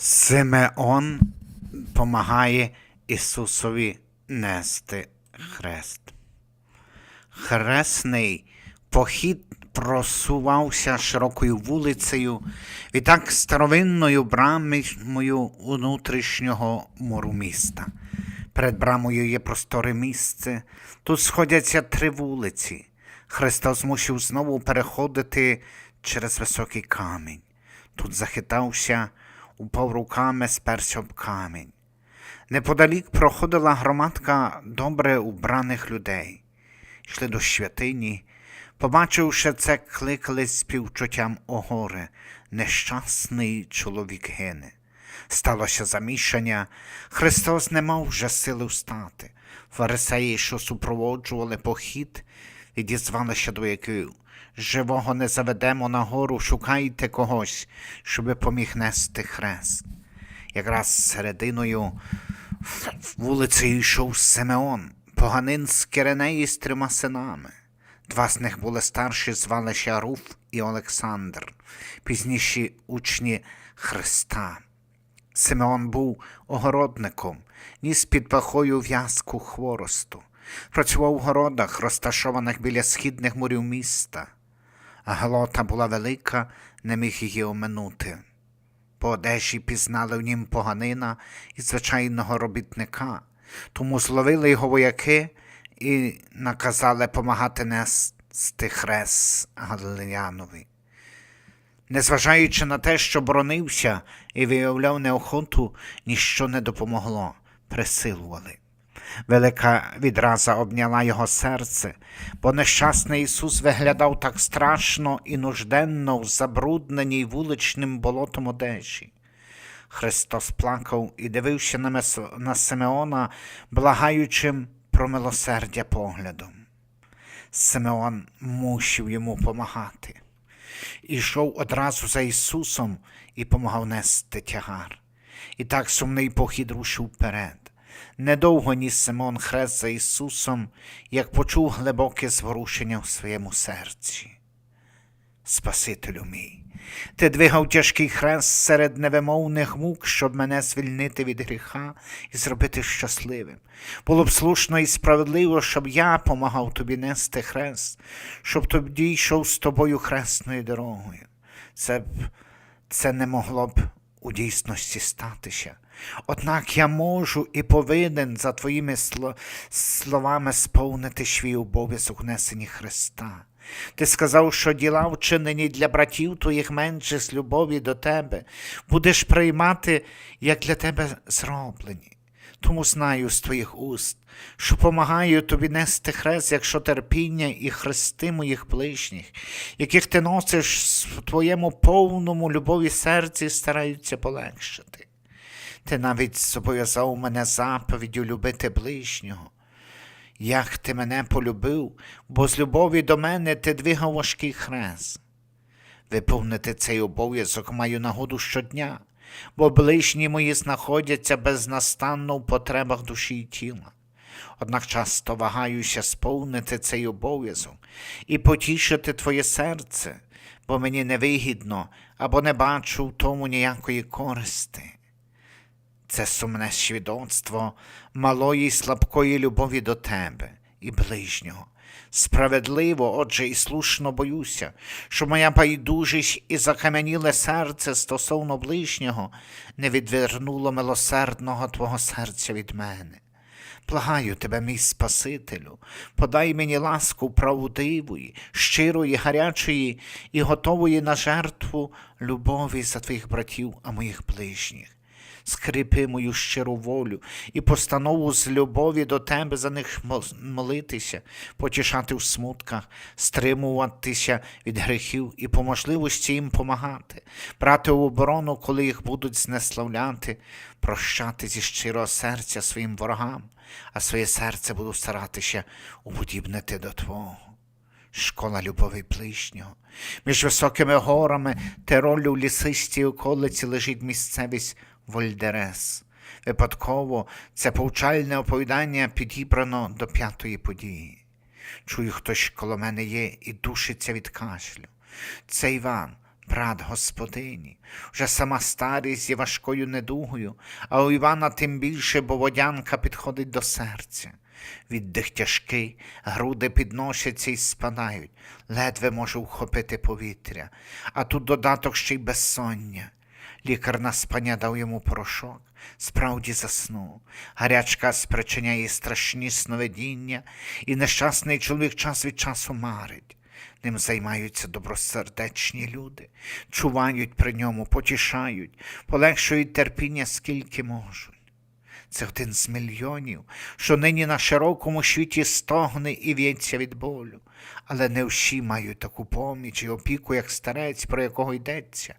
Симеон помагає Ісусові нести хрест. Хресний похід просувався широкою вулицею, відтак старовинною брамою внутрішнього муру міста. Перед брамою є просторе місце. Тут сходяться три вулиці. Христос мусив знову переходити через високий камінь. Тут захитався, упав руками, сперся об камінь. Неподалік проходила громадка добре убраних людей. Йшли до святині. Побачивши це, кликали співчуттям о горе. Нещасний чоловік гине. Сталося замішання. Христос не мав вже сили встати. Фарисеї, що супроводжували похід, відізвалися до яких живого не заведемо на гору, шукайте когось, щоби поміг нести хрест. Якраз серединою вулицею йшов Симеон, поганин з Киренеї з трьома синами. Два з них були старші, звалися Руф і Олександр, пізніші учні Христа. Симеон був огородником, ніс під пахою в'язку хворосту, працював у городах, розташованих біля східних мурів міста. Глота була велика, не міг її оминути. По одежі пізнали в нім поганина і звичайного робітника, тому зловили його вояки і наказали помагати нести хрест Галилеянові. Незважаючи на те, що боронився і виявляв неохоту, ніщо не допомогло, присилували. Велика відраза обняла його серце, бо нещасний Ісус виглядав так страшно і нужденно в забрудненій вуличним болотом одежі. Христос плакав і дивився на, Мес... на Симеона, благаючим про милосердя поглядом. Симеон мусив йому помагати. Ішов одразу за Ісусом і помагав нести тягар. І так сумний похід рушив вперед. Недовго ніс Симон хрест за Ісусом, як почув глибоке зворушення в своєму серці. Спасителю мій, ти двигав тяжкий хрест серед невимовних мук, щоб мене звільнити від гріха і зробити щасливим. Було б слушно і справедливо, щоб я помагав тобі нести хрест, щоб тоді йшов з тобою хресною дорогою. Це б це не могло б у дійсності статися. Однак я можу і повинен за твоїми словами сповнити свій обов'язок несені Христа. Ти сказав, що діла, вчинені для братів твоїх менших з любові до тебе, будеш приймати, як для тебе зроблені. Тому знаю з твоїх уст, що помагаю тобі нести хрест, якщо терпіння і хрести моїх ближніх, яких ти носиш в твоєму повному любові серці, стараються полегшити. Ти навіть зобов'язав мене заповіддю любити ближнього. Як ти мене полюбив, бо з любові до мене ти двигав важкий хрест. Виповнити цей обов'язок маю нагоду щодня, бо ближні мої знаходяться безнастанно в потребах душі і тіла. Однак часто вагаюся сповнити цей обов'язок і потішити твоє серце, бо мені невигідно або не бачу в тому ніякої користи. Це сумне свідоцтво малої слабкої любові до тебе і ближнього. Справедливо, отже, і слушно боюся, що моя байдужість і закам'яніле серце стосовно ближнього не відвернуло милосердного твого серця від мене. Благаю тебе, мій Спасителю, подай мені ласку правдивої, щирої, гарячої і готової на жертву любові за твоїх братів, а моїх ближніх скріпи мою щиру волю і постанову з любові до тебе за них молитися, потішати в смутках, стримуватися від гріхів і по можливості їм помагати, брати в оборону, коли їх будуть знеславляти, прощати зі щирого серця своїм ворогам, а своє серце буду старатися уподібнити до Твого школа любові ближнього. Між високими горами теролю в лісистій околиці лежить місцевість Вольдерес. Випадково це повчальне оповідання підібрано до п'ятої події. Чую, хтось коло мене є і душиться від кашлю. Це Іван, брат господині, вже сама старість є важкою недугою, а у Івана тим більше, бо водянка підходить до серця. Віддих тяжкий, груди підносяться і спадають, ледве може вхопити повітря, а тут додаток ще й безсоння. Лікар на спання дав йому порошок, справді заснув. Гарячка спричиняє страшні сновидіння, і нещасний чоловік час від часу марить. Ним займаються добросердечні люди, чувають при ньому, потішають, полегшують терпіння скільки можуть. Це один з мільйонів, що нині на широкому світі стогне і в'ється від болю. Але не всі мають таку поміч і опіку, як старець, про якого йдеться.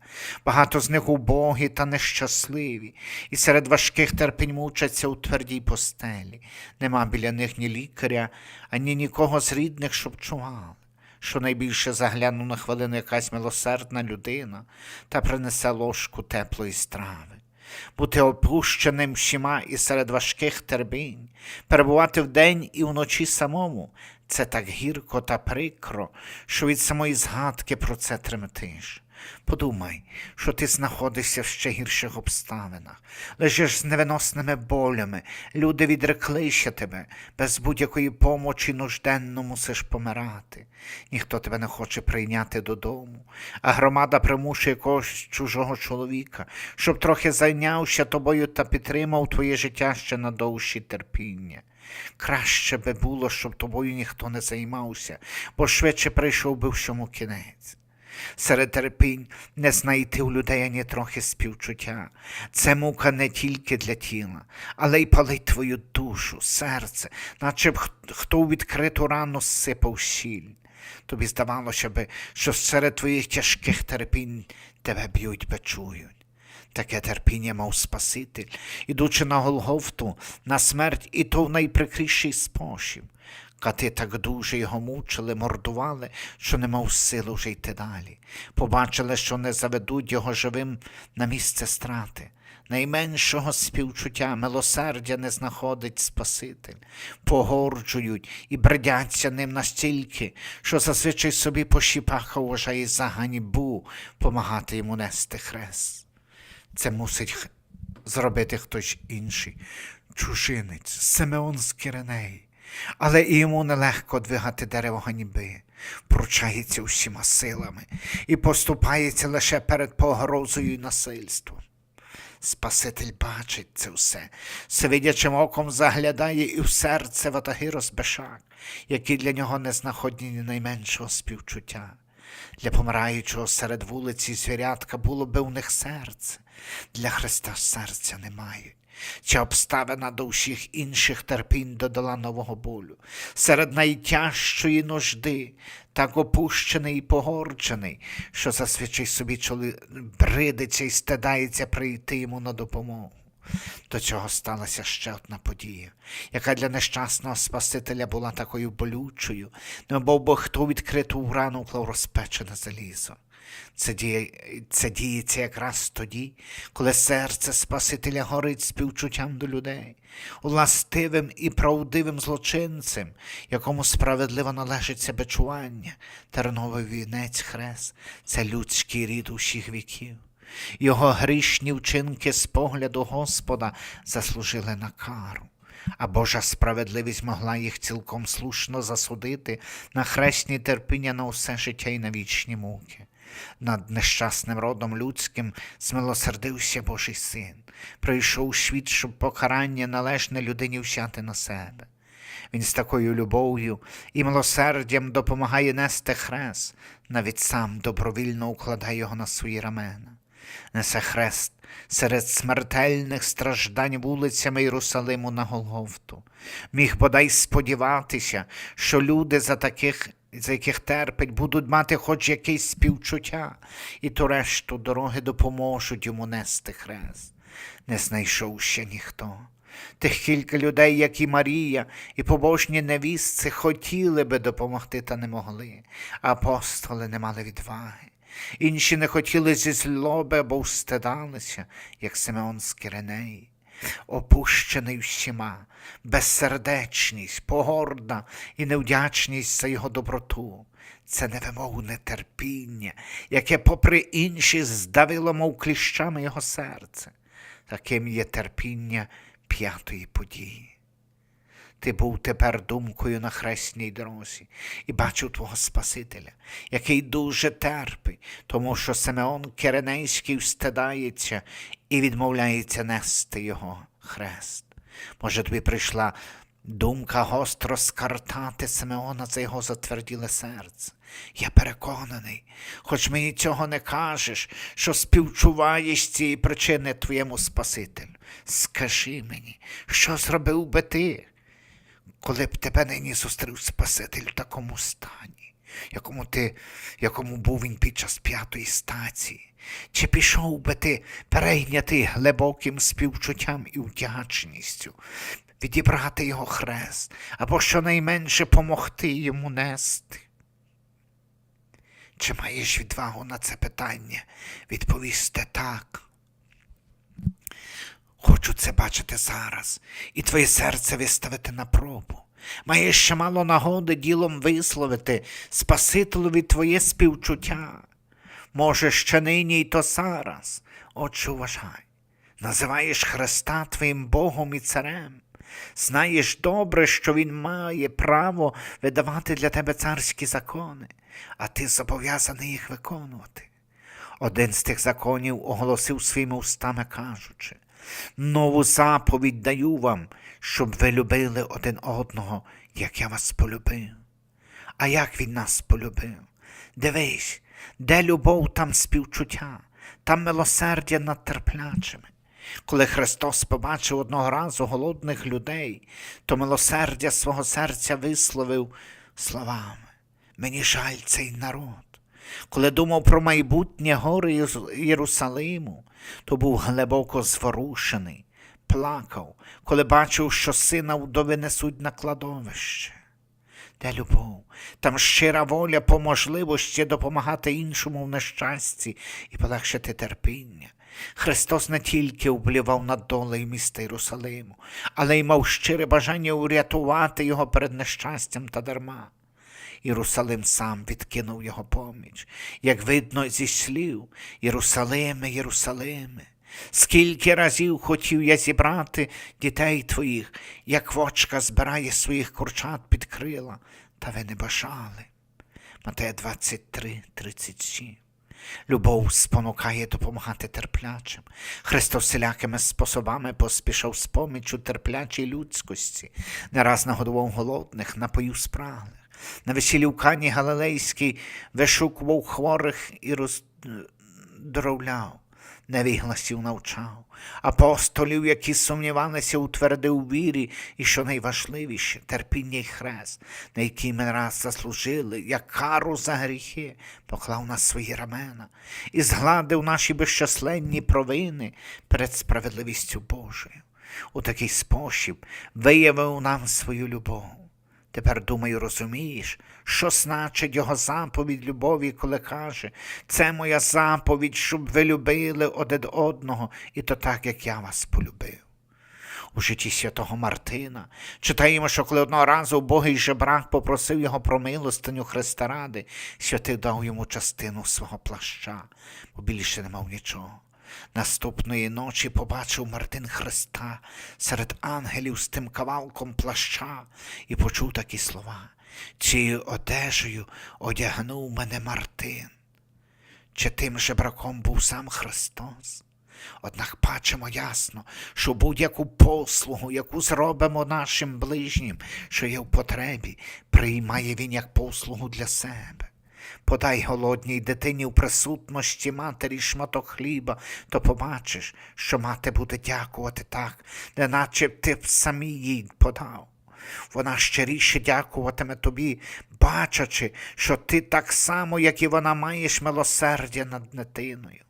Багато з них убогі та нещасливі, і серед важких терпінь мучаться у твердій постелі. Нема біля них ні лікаря, ані нікого з рідних, щоб чували. Що найбільше загляну на хвилину якась милосердна людина та принесе ложку теплої страви бути опущеним всіма і серед важких терпінь, перебувати вдень і вночі самому. Це так гірко та прикро, що від самої згадки про це тремтиш. Подумай, що ти знаходишся в ще гірших обставинах, лежиш з невиносними болями, люди відреклися тебе, без будь-якої помочі нужденно мусиш помирати. Ніхто тебе не хоче прийняти додому, а громада примушує якогось чужого чоловіка, щоб трохи зайнявся тобою та підтримав твоє життя ще на довші терпіння. Краще би було, щоб тобою ніхто не займався, бо швидше прийшов би всьому кінець. Серед терпінь не знайти у людей ані трохи співчуття. Це мука не тільки для тіла, але й палить твою душу, серце, наче б хто у відкриту рану сипав сіль. Тобі здавалося би, що серед твоїх тяжких терпінь тебе б'ють, бичують. Таке терпіння мав Спаситель, ідучи на Голгофту, на смерть, і то в найприкріший спосіб. Кати так дуже його мучили, мордували, що не мав сили вже йти далі. Побачили, що не заведуть його живим на місце страти. Найменшого співчуття, милосердя не знаходить Спаситель, погорджують і бредяться ним настільки, що зазвичай собі по щіпах вважає за ганьбу помагати йому нести хрест. Це мусить зробити хтось інший, чужинець, Симеон з Киреней. Але і йому нелегко двигати дерево ганьби, пручається усіма силами і поступається лише перед погрозою і насильством. Спаситель бачить це все, свидячим оком заглядає і в серце ватаги розбешак, які для нього не знаходять ні найменшого співчуття. Для помираючого серед вулиці звірятка було би у них серце, для Христа серця не мають. Ця обставина до всіх інших терпінь додала нового болю. Серед найтяжчої нужди, так опущений і погорчений, що зазвичай собі чоли бридиться і стидається прийти йому на допомогу. До цього сталася ще одна подія, яка для нещасного Спасителя була такою болючою, немов би хто відкриту рану вклав розпечене залізо. Це, діє, це діється якраз тоді, коли серце Спасителя горить співчуттям до людей, властивим і правдивим злочинцем, якому справедливо належиться бичування, терновий вінець хрест, це людський рід усіх віків. Його грішні вчинки з погляду Господа заслужили на кару, а Божа справедливість могла їх цілком слушно засудити на хресні терпіння на усе життя і на вічні муки. Над нещасним родом людським змилосердився Божий син, прийшов у світ, щоб покарання належне людині взяти на себе. Він з такою любов'ю і милосердям допомагає нести хрест, навіть сам добровільно укладає його на свої рамена. Несе хрест серед смертельних страждань вулицями Єрусалиму на Голгофту. Міг бодай сподіватися, що люди за таких. За яких терпить, будуть мати хоч якесь співчуття, і то решту дороги допоможуть йому нести хрест. Не знайшов ще ніхто. Тих кілька людей, як і Марія, і побожні невістці хотіли би допомогти, та не могли. Апостоли не мали відваги. Інші не хотіли зі злоби або встидалися, як Симеон з Киреней. опущений всіма, безсердечність, погорда і невдячність за його доброту. Це невимовне терпіння, яке, попри інші, здавило, мов кліщами його серце. Таким є терпіння п'ятої події. Ти був тепер думкою на хресній дорозі і бачив твого Спасителя, який дуже терпить, тому що Симеон Киренейський встидається і відмовляється нести його хрест. Може, тобі прийшла думка гостро скартати Симеона за його затверділе серце. Я переконаний, хоч мені цього не кажеш, що співчуваєш цієї причини твоєму Спасителю. Скажи мені, що зробив би ти? коли б тебе нині зустрів Спаситель в такому стані, якому ти, якому був він під час п'ятої стації, чи пішов би ти перейнятий глибоким співчуттям і вдячністю, відібрати його хрест або щонайменше помогти йому нести? Чи маєш відвагу на це питання відповісти так? Хочу це бачити зараз, і твоє серце виставити на пробу. Маєш ще мало нагоди ділом висловити Спасителеві твоє співчуття. Може, ще нині й то зараз. Отже, вважай, називаєш Христа твоїм Богом і царем. Знаєш добре, що Він має право видавати для тебе царські закони, а ти зобов'язаний їх виконувати. Один з тих законів оголосив своїми устами, кажучи, нову заповідь даю вам, щоб ви любили один одного, як я вас полюбив. А як він нас полюбив? Дивись, де любов, там співчуття, там милосердя над терплячими. Коли Христос побачив одного разу голодних людей, то милосердя свого серця висловив словами Мені жаль цей народ. Коли думав про майбутнє гори Єрусалиму, то був глибоко зворушений, плакав, коли бачив, що сина вдови несуть на кладовище. Де любов, там щира воля по можливості допомагати іншому в нещасті і полегшити терпіння. Христос не тільки вблівав над долею міста Єрусалиму, але й мав щире бажання урятувати його перед нещастям та дарма. Єрусалим сам відкинув його поміч, як видно зі слів Єрусалиме, Єрусалиме. Скільки разів хотів я зібрати дітей твоїх, як вочка збирає своїх курчат під крила, та ви не бажали. Матея 23, 37. Любов спонукає допомагати терплячим. Христос всілякими способами поспішав з поміччю терплячій людськості, не раз нагодував голодних, напоїв спраглих. На весіллі в Кані Галилейській вишукував хворих і роздоровляв, невігласів навчав, апостолів, які сумнівалися, утвердив вірі, і що найважливіше терпіння й хрест, на який ми раз заслужили, як кару за гріхи, поклав на свої рамена і згладив наші безчисленні провини перед справедливістю Божою. У такий спосіб виявив нам свою любов. Тепер, думаю, розумієш, що значить його заповідь любові, коли каже, це моя заповідь, щоб ви любили один одного, і то так, як я вас полюбив. У житті святого Мартина читаємо, що коли одного разу убогий жебрак попросив його про милостиню Христа ради, святий дав йому частину свого плаща, бо більше не мав нічого. Наступної ночі побачив Мартин Христа серед ангелів з тим кавалком плаща і почув такі слова. Цією одежею одягнув мене Мартин. Чи тим же браком був сам Христос? Однак бачимо ясно, що будь-яку послугу, яку зробимо нашим ближнім, що є в потребі, приймає він як послугу для себе. Подай голодній дитині в присутності матері шматок хліба, то побачиш, що мати буде дякувати так, неначе б ти б самі їй подав. Вона щиріше дякуватиме тобі, бачачи, що ти так само, як і вона, маєш милосердя над дитиною.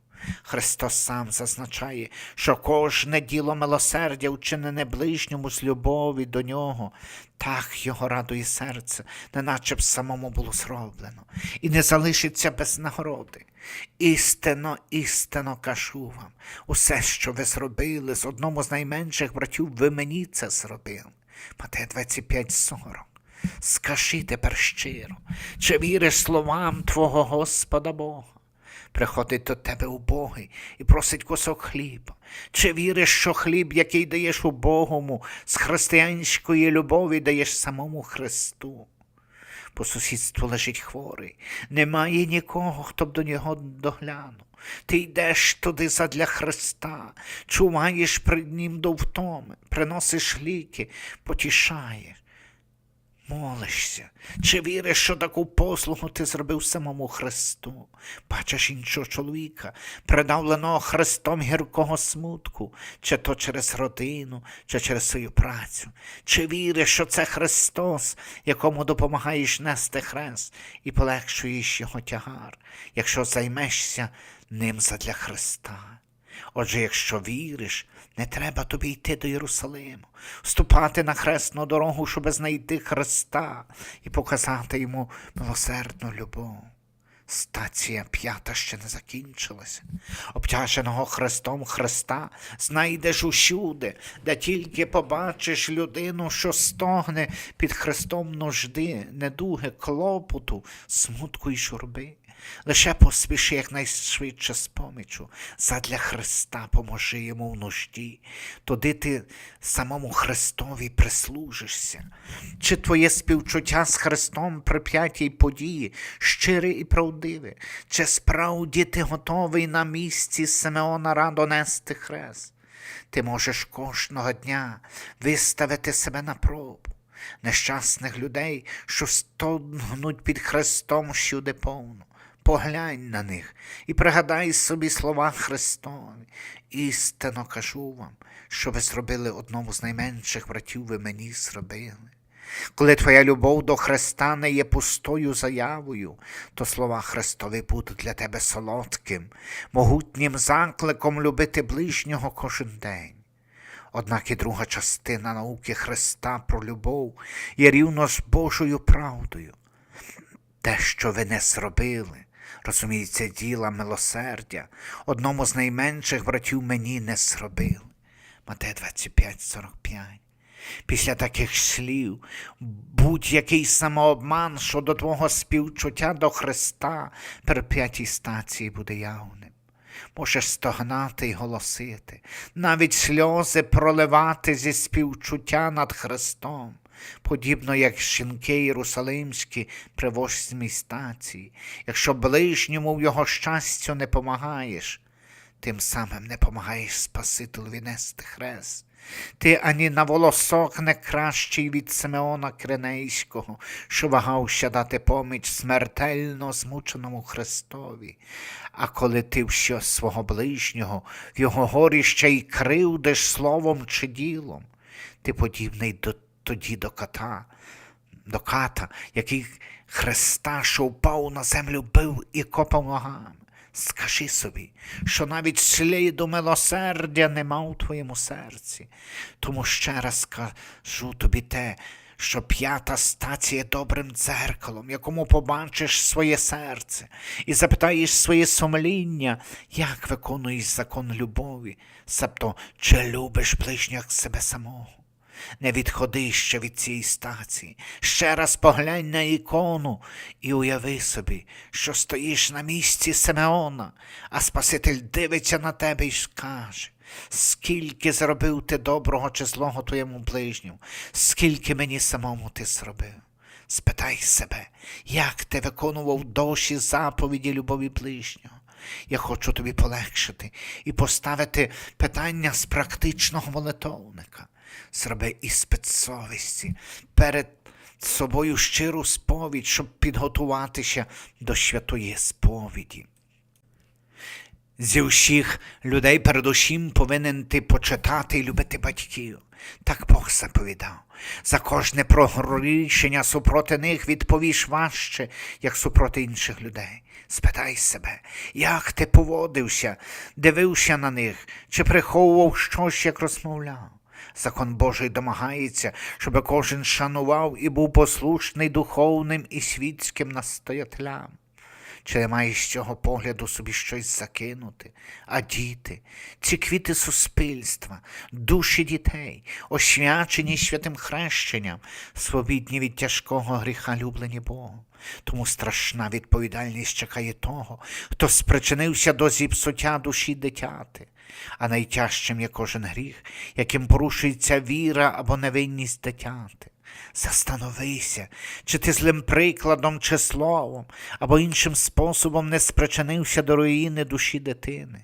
Христос сам зазначає, що кожне діло милосердя, вчинене ближньому з любові до нього, так його радує серце, неначе б самому було зроблено, і не залишиться без нагороди. Істинно, істинно кажу вам, усе, що ви зробили з одному з найменших братів, ви мені це зробили. Матея 25,40. Скажи тепер щиро, чи віриш словам Твого Господа Бога? Приходить до тебе убогий і просить кусок хліба. Чи віриш, що хліб, який даєш убогому, з християнської любові даєш самому Христу? По сусідству лежить хворий, немає нікого, хто б до нього доглянув. Ти йдеш туди задля Христа, чуваєш пред Ним до втоми, приносиш ліки, потішаєш. Молишся, чи віриш, що таку послугу ти зробив самому Христу? Бачиш іншого чоловіка, придавленого Христом гіркого смутку, чи то через родину, чи через свою працю. Чи віриш, що це Христос, якому допомагаєш нести хрест і полегшуєш його тягар, якщо займешся ним задля Христа? Отже, якщо віриш, не треба тобі йти до Єрусалиму, вступати на хресну дорогу, щоб знайти Христа і показати йому милосердну любов. Стація п'ята ще не закінчилася. Обтяженого Христом Христа знайдеш усюди, де тільки побачиш людину, що стогне під Христом нужди, недуги, клопоту, смутку й журби. Лише поспіши якнайшвидше з помічу, задля Христа поможи йому в нужді, туди ти самому Христові прислужишся. Чи твоє співчуття з Христом при п'ятій події щире і правдиве, чи справді ти готовий на місці Симеона радо нести хрест? Ти можеш кожного дня виставити себе на пробу. Нещасних людей, що стогнуть під Христом всюди повно. Поглянь на них і пригадай собі слова Христові. Істинно кажу вам, що ви зробили одному з найменших братів, ви мені зробили. Коли твоя любов до Христа не є пустою заявою, то слова Христові будуть для тебе солодким, могутнім закликом любити ближнього кожен день. Однак і друга частина науки Христа про любов є рівно з Божою правдою. Те, що ви не зробили, розуміється, діла милосердя, одному з найменших братів мені не зробили. Матея 25,45. Після таких слів будь-який самообман щодо твого співчуття до Христа при п'ятій стації буде явним. Можеш стогнати й голосити, навіть сльози проливати зі співчуття над Христом, подібно як жінки єрусалимські при восьмій стації. Якщо ближньому в його щастю не помагаєш, тим самим не помагаєш Спасителеві нести хрест. Ти ані на волосок не кращий від Симеона Кренейського, що вагався дати поміч смертельно змученому Христові. А коли ти все свого ближнього в його горі ще й кривдиш словом чи ділом, ти подібний до, тоді до кота, до ката, який Христа, що впав на землю, бив і копав ногами. Скажи собі, що навіть сліду милосердя нема у твоєму серці. Тому ще раз скажу тобі те, що п'ята стація добрим дзеркалом, якому побачиш своє серце, і запитаєш своє сумління, як виконуєш закон любові, себто чи любиш ближнього себе самого. Не відходи ще від цієї стації. Ще раз поглянь на ікону і уяви собі, що стоїш на місці Симеона, а Спаситель дивиться на тебе і скаже, скільки зробив ти доброго чи злого твоєму ближньому, скільки мені самому ти зробив. Спитай себе, як ти виконував доші заповіді любові ближнього. Я хочу тобі полегшити і поставити питання з практичного молитовника. Зроби іспит совісті перед собою щиру сповідь, щоб підготуватися до святої сповіді. Зі всіх людей передусім повинен ти почитати і любити батьків. Так Бог заповідав. За кожне прогрішення супроти них відповіш важче, як супроти інших людей. Спитай себе, як ти поводився, дивився на них, чи приховував щось, як розмовляв. Закон Божий домагається, щоб кожен шанував і був послушний духовним і світським настоятелям. Чи не маєш з цього погляду собі щось закинути? А діти, ці квіти суспільства, душі дітей, освячені святим хрещенням, свобідні від тяжкого гріха, люблені Богом. Тому страшна відповідальність чекає того, хто спричинився до зіпсуття душі дитяти. А найтяжчим є кожен гріх, яким порушується віра або невинність дитяти. Застановися, чи ти злим прикладом чи словом, або іншим способом не спричинився до руїни душі дитини,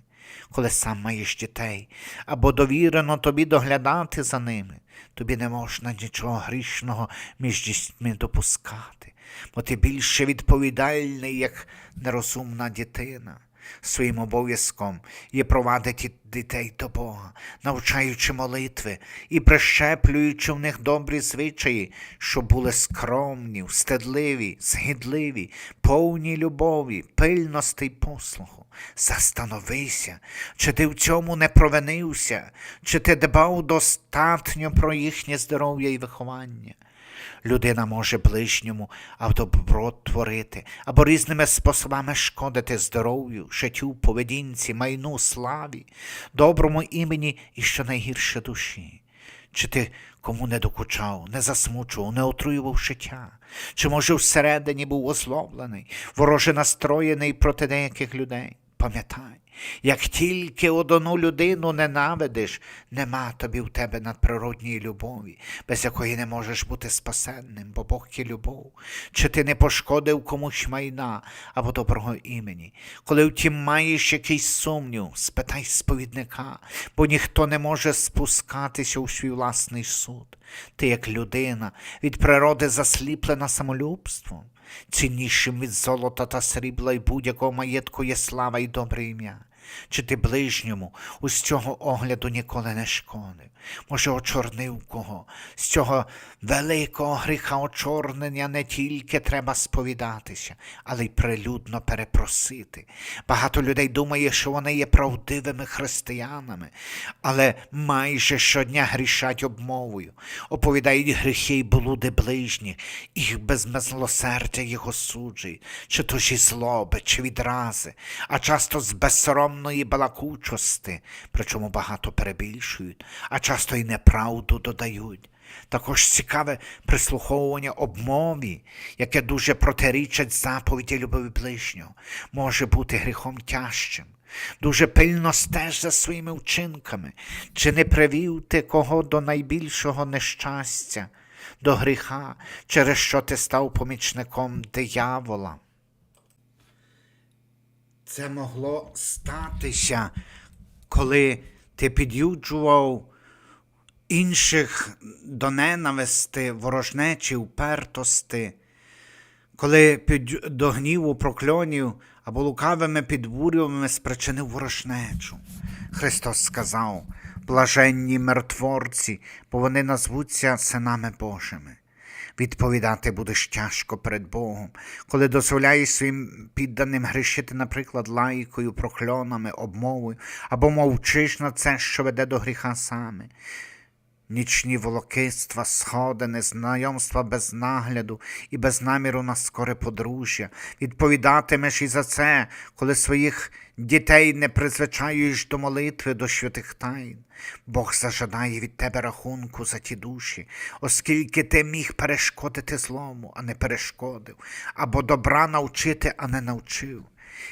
коли сам маєш дітей, або довірено тобі доглядати за ними, тобі не можна нічого грішного між дітьми допускати, бо ти більше відповідальний, як нерозумна дитина. Своїм обов'язком є провадити дітей до Бога, навчаючи молитви і прищеплюючи в них добрі звичаї, щоб були скромні, встедливі, згідливі, повні любові, пильності й послуху. Застановися, чи ти в цьому не провинився, чи ти дбав достатньо про їхнє здоров'я і виховання. Людина може ближньому добро творити або різними способами шкодити здоров'ю, життю, поведінці, майну, славі, доброму імені і що найгірше душі. Чи ти кому не докучав, не засмучував, не отруював життя? Чи, може, всередині був озлоблений, вороже настроєний проти деяких людей? Пам'ятай, як тільки одну людину ненавидиш, нема тобі в тебе надприродньої любові, без якої не можеш бути спасенним, бо Бог є любов. Чи ти не пошкодив комусь майна або доброго імені? Коли втім маєш якийсь сумнів, спитай сповідника, бо ніхто не може спускатися у свій власний суд. Ти, як людина, від природи засліплена самолюбством. Ціннішим від золота та срібла і будь-якого маєтку є слава і добре ім'я. Чи ти ближньому з цього огляду ніколи не шкодив? Може, очорнив кого? З цього великого гріха очорнення не тільки треба сповідатися, але й прилюдно перепросити. Багато людей думає, що вони є правдивими християнами, але майже щодня грішать обмовою, оповідають гріхи й блуди ближніх, їх без милосердя їх осуджують, чи то ж і злоби, чи відрази, а часто з безсоромної балакучости, причому багато перебільшують, а часто й неправду додають. Також цікаве прислуховування обмові, яке дуже протирічить заповіді любові ближнього, може бути гріхом тяжчим. Дуже пильно стеж за своїми вчинками, чи не привів ти кого до найбільшого нещастя, до гріха, через що ти став помічником диявола. Це могло статися, коли ти під'юджував інших до ненависти, ворожнечі, упертости, коли під, до гніву прокльонів або лукавими підбурювами спричинив ворожнечу. Христос сказав, блаженні миротворці, бо вони назвуться синами Божими. Відповідати будеш тяжко перед Богом, коли дозволяєш своїм підданим грішити, наприклад, лайкою, прокльонами, обмовою, або мовчиш на це, що веде до гріха саме. Нічні волокиства, сходи, незнайомства без нагляду і без наміру на скоре подружжя. Відповідатимеш і за це, коли своїх дітей не призвичаюєш до молитви, до святих тайн. Бог зажадає від тебе рахунку за ті душі, оскільки ти міг перешкодити злому, а не перешкодив, або добра навчити, а не навчив.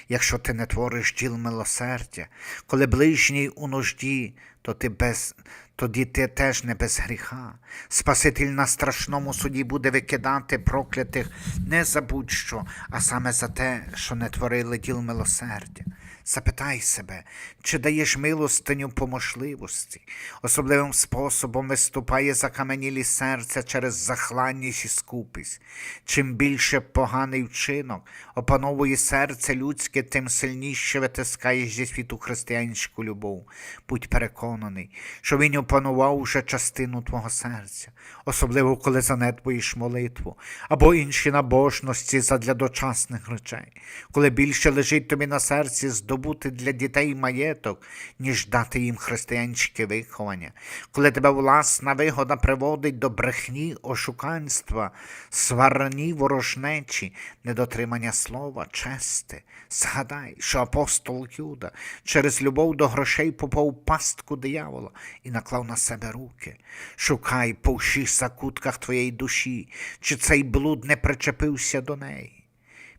Якщо ти не твориш діл милосердя, коли ближній у нужді, то ти без, тоді ти теж не без гріха. Спаситель на страшному суді буде викидати проклятих не за будь-що, а саме за те, що не творили діл милосердя. Запитай себе, чи даєш милостиню по можливості, особливим способом виступає закаменілі серця через захланність і скупість. Чим більше поганий вчинок опановує серце людське, тим сильніше витискаєш зі світу християнську любов. Будь переконаний, що він опанував уже частину твого серця, особливо коли занедбуєш молитву або інші набожності задля дочасних речей, коли більше лежить тобі на серці здобути для дітей маєток, ніж дати їм християнське виховання, коли тебе власна вигода приводить до брехні, ошуканства, сварні ворожнечі, недотримання слова, чести. Згадай, що апостол Юда через любов до грошей попав пастку диявола і наклав на себе руки. Шукай по всіх закутках твоєї душі, чи цей блуд не причепився до неї.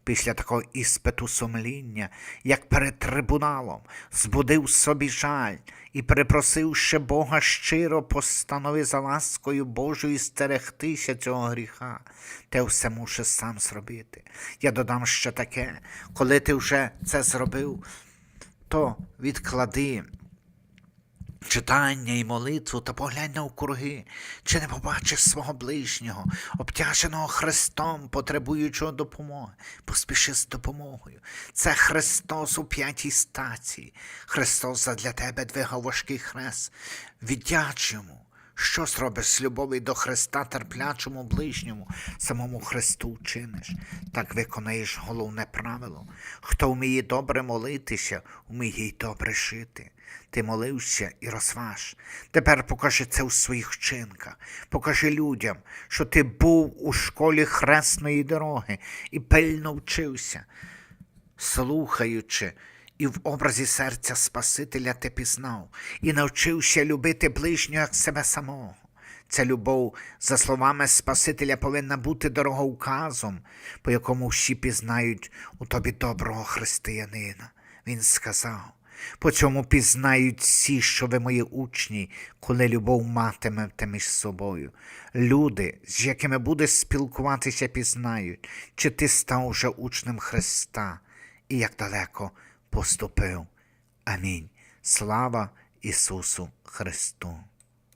Після такого іспиту сумління, як перед трибуналом, збудив собі жаль і, перепросивши Бога щиро, постанови за ласкою Божою стерегтися цього гріха, те все муше сам зробити. Я додам ще таке, коли ти вже це зробив, то відклади читання і молитву та поглянь на округи, чи не побачиш свого ближнього, обтяженого Христом, потребуючого допомоги. Поспіши з допомогою. Це Христос у п'ятій стації. Христос задля тебе двигав важкий хрест. Віддяч йому. Що зробиш з любові до Христа терплячому ближньому, самому Христу чиниш, так виконаєш головне правило. Хто вміє добре молитися, вміє й добре жити. Ти молився і розваж. Тепер покажи це у своїх вчинках. Покажи людям, що ти був у школі хресної дороги і пильно вчився слухаючи, і в образі серця Спасителя ти пізнав, і навчився любити ближнього як себе самого. Ця любов, за словами Спасителя, повинна бути дороговказом, по якому всі пізнають у тобі доброго християнина. Він сказав. По цьому пізнають всі, що ви мої учні, коли любов матимете між собою. Люди, з якими будеш спілкуватися, пізнають, чи ти став уже учнем Христа і як далеко поступив. Амінь. Слава Ісусу Христу!